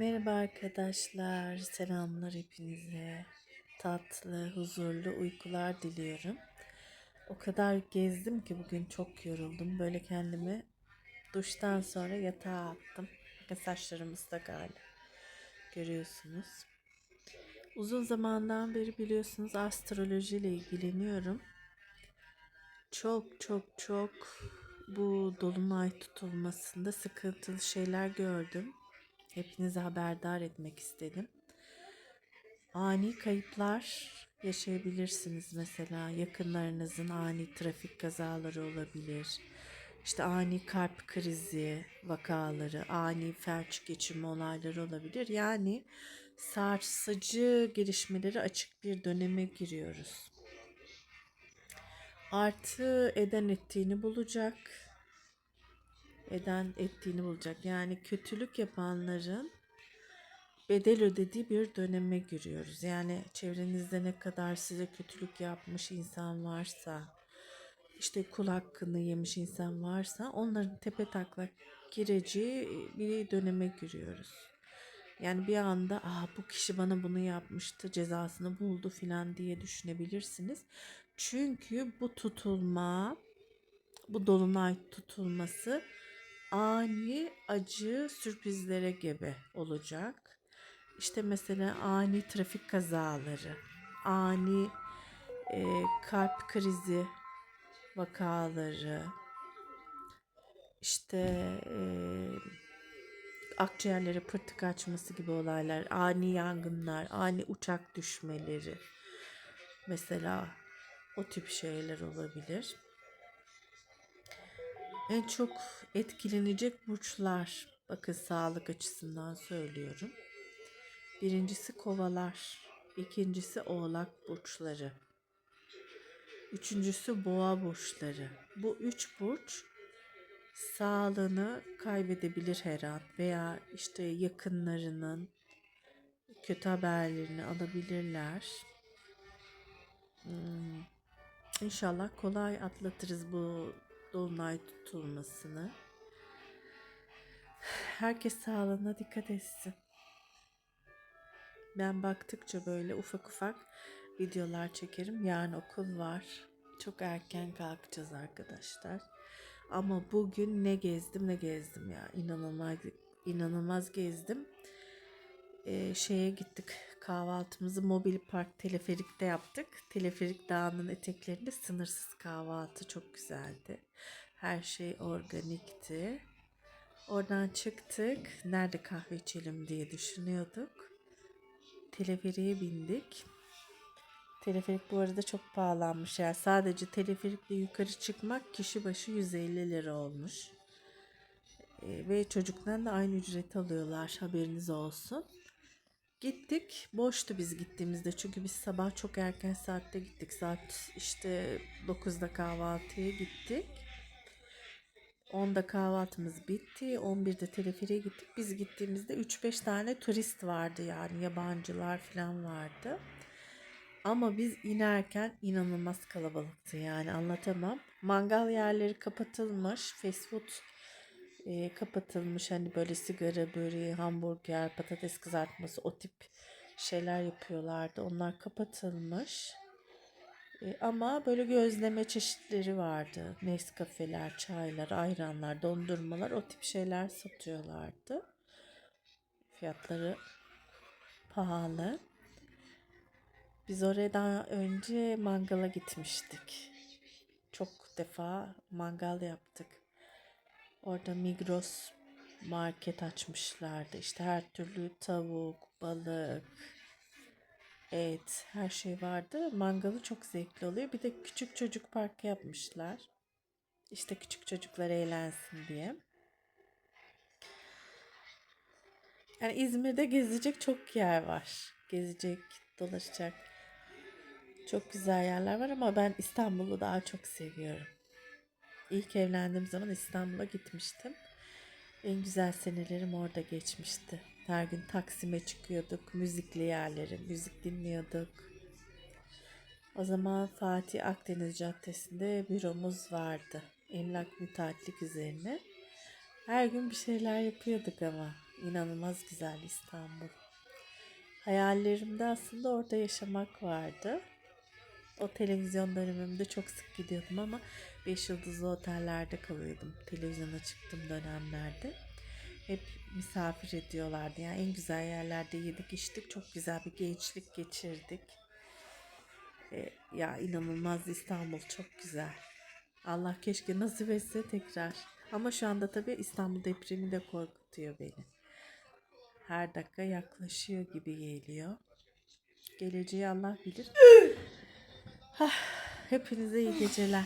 Merhaba arkadaşlar, selamlar hepinize. Tatlı, huzurlu uykular diliyorum. O kadar gezdim ki bugün çok yoruldum. Böyle kendimi duştan sonra yatağa attım. Bakın saçlarım ıslak hali. Görüyorsunuz. Uzun zamandan beri biliyorsunuz astrolojiyle ilgileniyorum. Çok çok çok bu dolunay tutulmasında sıkıntılı şeyler gördüm. Hepinizi haberdar etmek istedim. Ani kayıplar yaşayabilirsiniz mesela yakınlarınızın ani trafik kazaları olabilir. İşte ani kalp krizi vakaları, ani felç geçirme olayları olabilir. Yani sarsıcı gelişmeleri açık bir döneme giriyoruz. Artı eden ettiğini bulacak eden ettiğini bulacak. Yani kötülük yapanların bedel ödediği bir döneme giriyoruz. Yani çevrenizde ne kadar size kötülük yapmış insan varsa, işte kul hakkını yemiş insan varsa onların tepe taklak gireceği bir döneme giriyoruz. Yani bir anda Aa, bu kişi bana bunu yapmıştı cezasını buldu filan diye düşünebilirsiniz. Çünkü bu tutulma, bu dolunay tutulması ani acı sürprizlere gebe olacak. İşte mesela ani trafik kazaları, ani e, kalp krizi vakaları, işte e, akciğerlere pırtık açması gibi olaylar, ani yangınlar, ani uçak düşmeleri mesela o tip şeyler olabilir. En çok etkilenecek burçlar. Bakın sağlık açısından söylüyorum. Birincisi kovalar. ikincisi oğlak burçları. Üçüncüsü boğa burçları. Bu üç burç sağlığını kaybedebilir her an veya işte yakınlarının kötü haberlerini alabilirler. Hmm. İnşallah kolay atlatırız bu dolunay tutulmasını. Herkes sağlığına dikkat etsin. Ben baktıkça böyle ufak ufak videolar çekerim. Yarın okul var. Çok erken kalkacağız arkadaşlar. Ama bugün ne gezdim ne gezdim ya. İnanılmaz inanılmaz gezdim. Ee, şeye gittik kahvaltımızı mobil park teleferikte yaptık. Teleferik dağının eteklerinde sınırsız kahvaltı çok güzeldi. Her şey organikti. Oradan çıktık. Nerede kahve içelim diye düşünüyorduk. Teleferiğe bindik. Teleferik bu arada çok pahalanmış. Yani sadece teleferikle yukarı çıkmak kişi başı 150 lira olmuş. Ee, ve çocuktan da aynı ücret alıyorlar. Haberiniz olsun. Gittik. Boştu biz gittiğimizde. Çünkü biz sabah çok erken saatte gittik. Saat işte 9'da kahvaltıya gittik. 10'da kahvaltımız bitti. 11'de teleferiğe gittik. Biz gittiğimizde 3-5 tane turist vardı yani yabancılar falan vardı. Ama biz inerken inanılmaz kalabalıktı yani anlatamam. Mangal yerleri kapatılmış. Fast food e, kapatılmış. Hani böyle sigara böreği, hamburger, patates kızartması o tip şeyler yapıyorlardı. Onlar kapatılmış. E, ama böyle gözleme çeşitleri vardı. Nescafeler, çaylar, ayranlar, dondurmalar o tip şeyler satıyorlardı. Fiyatları pahalı. Biz oraya daha önce mangala gitmiştik. Çok defa mangal yaptık. Orada Migros market açmışlardı. İşte her türlü tavuk, balık, et, her şey vardı. Mangalı çok zevkli oluyor. Bir de küçük çocuk parkı yapmışlar. İşte küçük çocuklar eğlensin diye. Yani İzmir'de gezecek çok yer var. Gezecek, dolaşacak çok güzel yerler var ama ben İstanbul'u daha çok seviyorum. İlk evlendiğim zaman İstanbul'a gitmiştim. En güzel senelerim orada geçmişti. Her gün Taksim'e çıkıyorduk. Müzikli yerleri, müzik dinliyorduk. O zaman Fatih Akdeniz Caddesi'nde büromuz vardı. Emlak müteahhitlik üzerine. Her gün bir şeyler yapıyorduk ama. İnanılmaz güzel İstanbul. Hayallerimde aslında orada yaşamak vardı. O televizyon dönemimde çok sık gidiyordum ama 5 yıldızlı otellerde kalıyordum. Televizyona çıktığım dönemlerde. Hep misafir ediyorlardı. Yani en güzel yerlerde yedik içtik. Çok güzel bir gençlik geçirdik. E, ya inanılmaz İstanbul çok güzel. Allah keşke nasip etse tekrar. Ama şu anda tabii İstanbul depremi de korkutuyor beni. Her dakika yaklaşıyor gibi geliyor. Geleceği Allah bilir. Hah, Hepinize iyi geceler.